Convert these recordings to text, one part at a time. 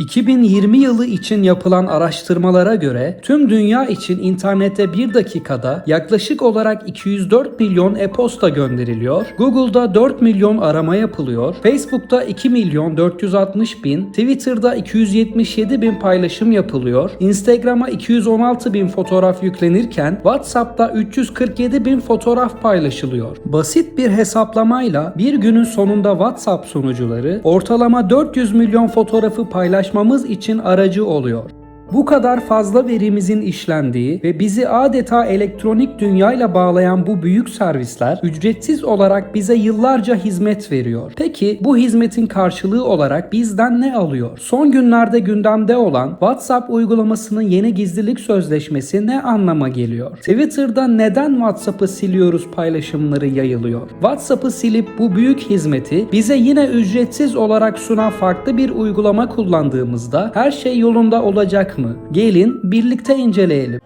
2020 yılı için yapılan araştırmalara göre tüm dünya için internete bir dakikada yaklaşık olarak 204 milyon e-posta gönderiliyor, Google'da 4 milyon arama yapılıyor, Facebook'ta 2 milyon 460 bin, Twitter'da 277 bin paylaşım yapılıyor, Instagram'a 216 bin fotoğraf yüklenirken WhatsApp'ta 347 bin fotoğraf paylaşılıyor. Basit bir hesaplamayla bir günün sonunda WhatsApp sunucuları ortalama 400 milyon fotoğrafı paylaşmamız için aracı oluyor. Bu kadar fazla verimizin işlendiği ve bizi adeta elektronik dünyayla bağlayan bu büyük servisler ücretsiz olarak bize yıllarca hizmet veriyor. Peki bu hizmetin karşılığı olarak bizden ne alıyor? Son günlerde gündemde olan WhatsApp uygulamasının yeni gizlilik sözleşmesi ne anlama geliyor? Twitter'da neden WhatsApp'ı siliyoruz paylaşımları yayılıyor? WhatsApp'ı silip bu büyük hizmeti bize yine ücretsiz olarak sunan farklı bir uygulama kullandığımızda her şey yolunda olacak mı? Gelin birlikte inceleyelim.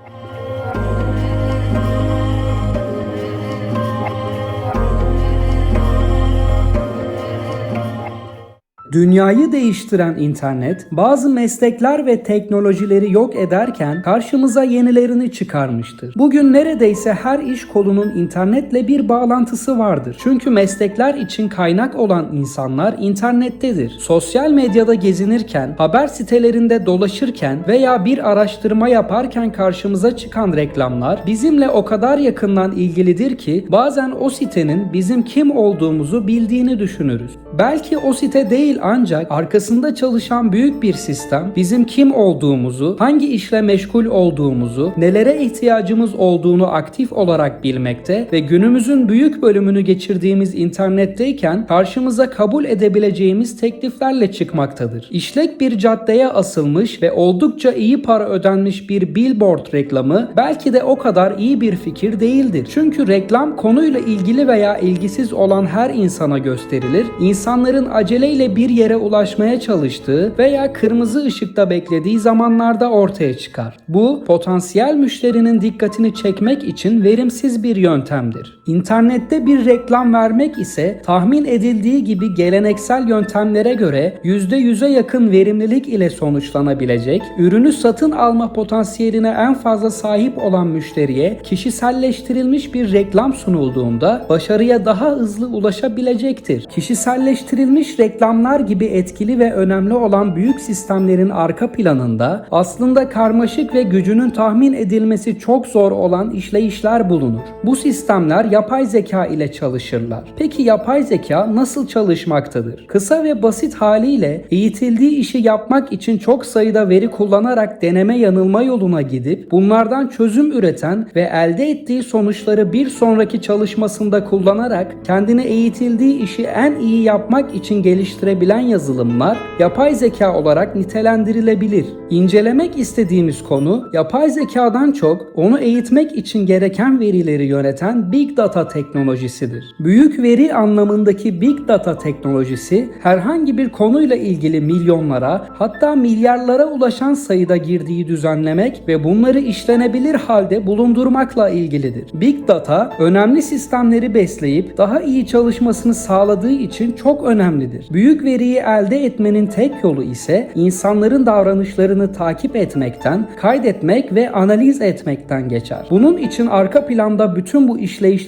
Dünyayı değiştiren internet bazı meslekler ve teknolojileri yok ederken karşımıza yenilerini çıkarmıştır. Bugün neredeyse her iş kolunun internetle bir bağlantısı vardır. Çünkü meslekler için kaynak olan insanlar internettedir. Sosyal medyada gezinirken, haber sitelerinde dolaşırken veya bir araştırma yaparken karşımıza çıkan reklamlar bizimle o kadar yakından ilgilidir ki bazen o sitenin bizim kim olduğumuzu bildiğini düşünürüz. Belki o site değil ancak arkasında çalışan büyük bir sistem bizim kim olduğumuzu, hangi işle meşgul olduğumuzu, nelere ihtiyacımız olduğunu aktif olarak bilmekte ve günümüzün büyük bölümünü geçirdiğimiz internetteyken karşımıza kabul edebileceğimiz tekliflerle çıkmaktadır. İşlek bir caddeye asılmış ve oldukça iyi para ödenmiş bir billboard reklamı belki de o kadar iyi bir fikir değildir. Çünkü reklam konuyla ilgili veya ilgisiz olan her insana gösterilir. İnsanların aceleyle bir yere ulaşmaya çalıştığı veya kırmızı ışıkta beklediği zamanlarda ortaya çıkar. Bu potansiyel müşterinin dikkatini çekmek için verimsiz bir yöntemdir. İnternette bir reklam vermek ise tahmin edildiği gibi geleneksel yöntemlere göre %100'e yakın verimlilik ile sonuçlanabilecek, ürünü satın alma potansiyeline en fazla sahip olan müşteriye kişiselleştirilmiş bir reklam sunulduğunda başarıya daha hızlı ulaşabilecektir. Kişiselleştirilmiş reklamlar gibi etkili ve önemli olan büyük sistemlerin arka planında aslında karmaşık ve gücünün tahmin edilmesi çok zor olan işleyişler bulunur. Bu sistemler yapay zeka ile çalışırlar. Peki yapay zeka nasıl çalışmaktadır? Kısa ve basit haliyle eğitildiği işi yapmak için çok sayıda veri kullanarak deneme yanılma yoluna gidip bunlardan çözüm üreten ve elde ettiği sonuçları bir sonraki çalışmasında kullanarak kendine eğitildiği işi en iyi yapmak için geliştirebilen yazılımlar yapay zeka olarak nitelendirilebilir. İncelemek istediğimiz konu yapay zekadan çok onu eğitmek için gereken verileri yöneten Big Data teknolojisidir. Büyük veri anlamındaki Big Data teknolojisi herhangi bir konuyla ilgili milyonlara hatta milyarlara ulaşan sayıda girdiği düzenlemek ve bunları işlenebilir halde bulundurmakla ilgilidir. Big Data önemli sistemleri besleyip daha iyi çalışmasını sağladığı için çok önemlidir. Büyük veriyi elde etmenin tek yolu ise insanların davranışlarını takip etmekten, kaydetmek ve analiz etmekten geçer. Bunun için arka planda bütün bu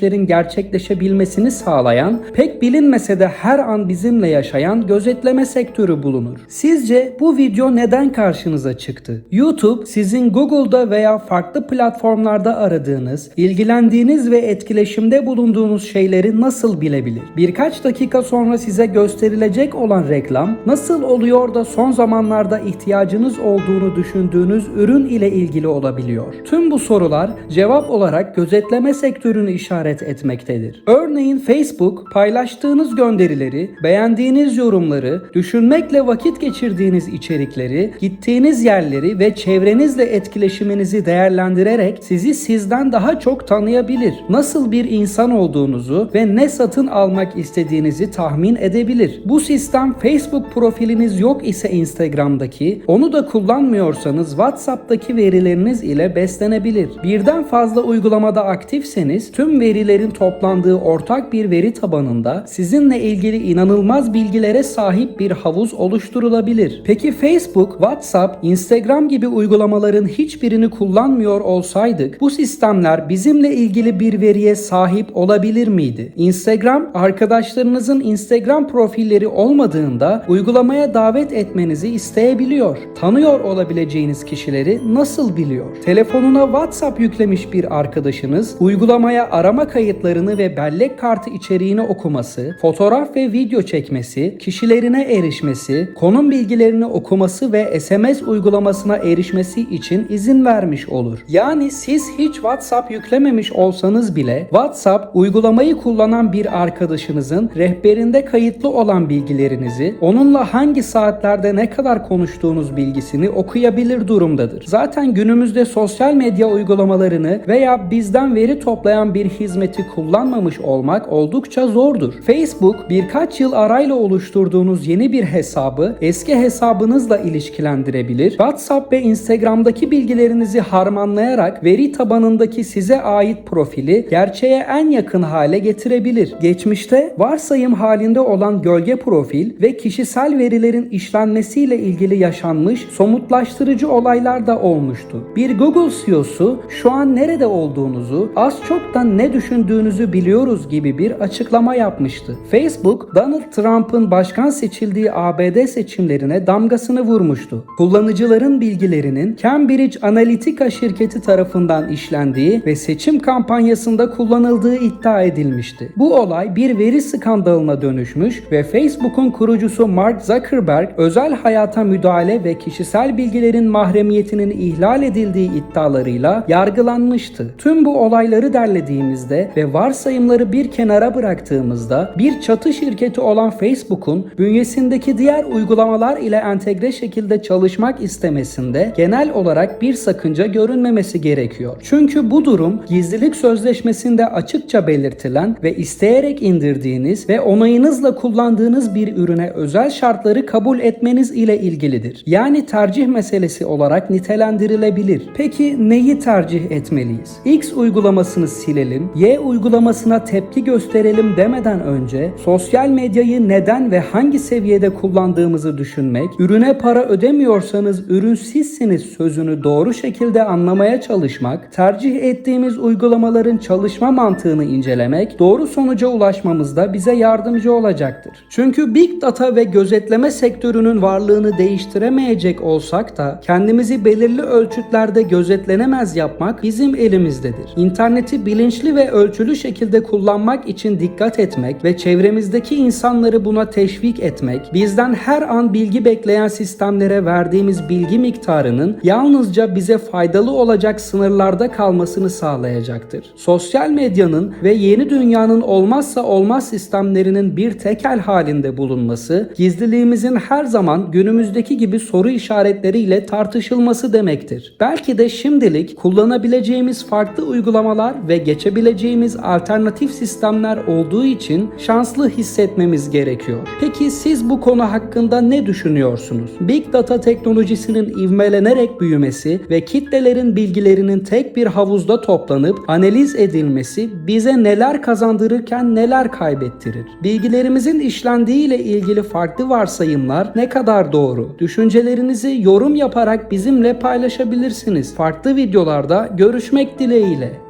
işleyişlerin gerçekleşebilmesini sağlayan, pek bilinmese de her an bizimle yaşayan gözetleme sektörü bulunur. Sizce bu video neden karşınıza çıktı? YouTube sizin Google'da veya farklı platformlarda aradığınız, ilgilendiğiniz ve etkileşimde bulunduğunuz şeyleri nasıl bilebilir? Birkaç dakika sonra size gösterilecek olan reklam nasıl oluyor da son zamanlarda ihtiyacınız olduğunu düşündüğünüz ürün ile ilgili olabiliyor? Tüm bu sorular cevap olarak gözetleme sektörünü işaret etmektedir. Örneğin Facebook paylaştığınız gönderileri, beğendiğiniz yorumları, düşünmekle vakit geçirdiğiniz içerikleri, gittiğiniz yerleri ve çevrenizle etkileşiminizi değerlendirerek sizi sizden daha çok tanıyabilir. Nasıl bir insan olduğunuzu ve ne satın almak istediğinizi tahmin edebilir. Bu sistem Facebook profiliniz yok ise Instagram'daki, onu da kullanmıyorsanız WhatsApp'taki verileriniz ile beslenebilir. Birden fazla uygulamada aktifseniz tüm verileri verilerin toplandığı ortak bir veri tabanında sizinle ilgili inanılmaz bilgilere sahip bir havuz oluşturulabilir. Peki Facebook, WhatsApp, Instagram gibi uygulamaların hiçbirini kullanmıyor olsaydık bu sistemler bizimle ilgili bir veriye sahip olabilir miydi? Instagram arkadaşlarınızın Instagram profilleri olmadığında uygulamaya davet etmenizi isteyebiliyor. Tanıyor olabileceğiniz kişileri nasıl biliyor? Telefonuna WhatsApp yüklemiş bir arkadaşınız uygulamaya arama kayıtlarını ve bellek kartı içeriğini okuması, fotoğraf ve video çekmesi, kişilerine erişmesi, konum bilgilerini okuması ve SMS uygulamasına erişmesi için izin vermiş olur. Yani siz hiç WhatsApp yüklememiş olsanız bile WhatsApp uygulamayı kullanan bir arkadaşınızın rehberinde kayıtlı olan bilgilerinizi, onunla hangi saatlerde ne kadar konuştuğunuz bilgisini okuyabilir durumdadır. Zaten günümüzde sosyal medya uygulamalarını veya bizden veri toplayan bir hizmeti kullanmamış olmak oldukça zordur. Facebook birkaç yıl arayla oluşturduğunuz yeni bir hesabı eski hesabınızla ilişkilendirebilir. WhatsApp ve Instagram'daki bilgilerinizi harmanlayarak veri tabanındaki size ait profili gerçeğe en yakın hale getirebilir. Geçmişte varsayım halinde olan gölge profil ve kişisel verilerin işlenmesiyle ilgili yaşanmış somutlaştırıcı olaylar da olmuştu. Bir Google CEO'su şu an nerede olduğunuzu, az çok da ne düşündüğünüzü biliyoruz gibi bir açıklama yapmıştı. Facebook, Donald Trump'ın başkan seçildiği ABD seçimlerine damgasını vurmuştu. Kullanıcıların bilgilerinin Cambridge Analytica şirketi tarafından işlendiği ve seçim kampanyasında kullanıldığı iddia edilmişti. Bu olay bir veri skandalına dönüşmüş ve Facebook'un kurucusu Mark Zuckerberg özel hayata müdahale ve kişisel bilgilerin mahremiyetinin ihlal edildiği iddialarıyla yargılanmıştı. Tüm bu olayları derlediğimizde ve varsayımları bir kenara bıraktığımızda bir çatı şirketi olan Facebook'un bünyesindeki diğer uygulamalar ile entegre şekilde çalışmak istemesinde genel olarak bir sakınca görünmemesi gerekiyor. Çünkü bu durum gizlilik sözleşmesinde açıkça belirtilen ve isteyerek indirdiğiniz ve onayınızla kullandığınız bir ürüne özel şartları kabul etmeniz ile ilgilidir. Yani tercih meselesi olarak nitelendirilebilir. Peki neyi tercih etmeliyiz? X uygulamasını silelim, Y uygulamasına tepki gösterelim demeden önce sosyal medyayı neden ve hangi seviyede kullandığımızı düşünmek, ürüne para ödemiyorsanız ürün sizsiniz sözünü doğru şekilde anlamaya çalışmak, tercih ettiğimiz uygulamaların çalışma mantığını incelemek, doğru sonuca ulaşmamızda bize yardımcı olacaktır. Çünkü Big Data ve gözetleme sektörünün varlığını değiştiremeyecek olsak da kendimizi belirli ölçütlerde gözetlenemez yapmak bizim elimizdedir. İnterneti bilinçli ve ölçülü şekilde kullanmak için dikkat etmek ve çevremizdeki insanları buna teşvik etmek, bizden her an bilgi bekleyen sistemlere verdiğimiz bilgi miktarının yalnızca bize faydalı olacak sınırlarda kalmasını sağlayacaktır. Sosyal medyanın ve yeni dünyanın olmazsa olmaz sistemlerinin bir tekel halinde bulunması, gizliliğimizin her zaman günümüzdeki gibi soru işaretleriyle tartışılması demektir. Belki de şimdilik kullanabileceğimiz farklı uygulamalar ve geçebileceğimiz alternatif sistemler olduğu için şanslı hissetmemiz gerekiyor. Peki siz bu konu hakkında ne düşünüyorsunuz? Big Data teknolojisinin ivmelenerek büyümesi ve kitlelerin bilgilerinin tek bir havuzda toplanıp analiz edilmesi bize neler kazandırırken neler kaybettirir? Bilgilerimizin işlendiği ile ilgili farklı varsayımlar ne kadar doğru? Düşüncelerinizi yorum yaparak bizimle paylaşabilirsiniz. Farklı videolarda görüşmek dileğiyle.